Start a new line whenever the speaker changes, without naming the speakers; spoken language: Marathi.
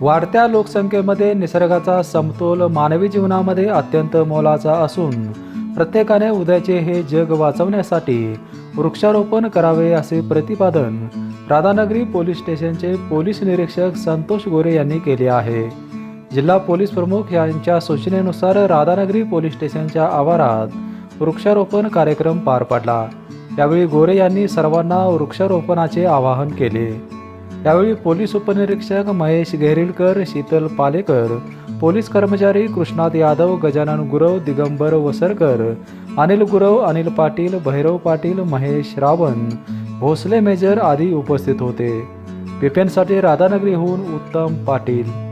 वाढत्या लोकसंख्येमध्ये निसर्गाचा समतोल मानवी जीवनामध्ये अत्यंत मोलाचा असून प्रत्येकाने उद्याचे हे जग वाचवण्यासाठी वृक्षारोपण करावे असे प्रतिपादन राधानगरी पोलीस स्टेशनचे पोलीस निरीक्षक संतोष गोरे यांनी केले आहे. जिल्हा पोलीस प्रमुख यांच्या सूचनेनुसार राधानगरी पोलीस स्टेशनच्या आवारात वृक्षारोपण कार्यक्रम पार पडला. यावेळी गोरे यांनी सर्वांना वृक्षारोपणाचे आवाहन केले. यावेळी पोलीस उपनिरीक्षक महेश गेरिलकर शीतल पालेकर पोलीस कर्मचारी कृष्णात यादव गजानन गुरव दिगंबर वसरकर अनिल गुरव अनिल पाटील भैरव पाटील महेश रावण भोसले मेजर आदी उपस्थित होते. बिपेनसाठी राधानगरीहून उत्तम पाटील.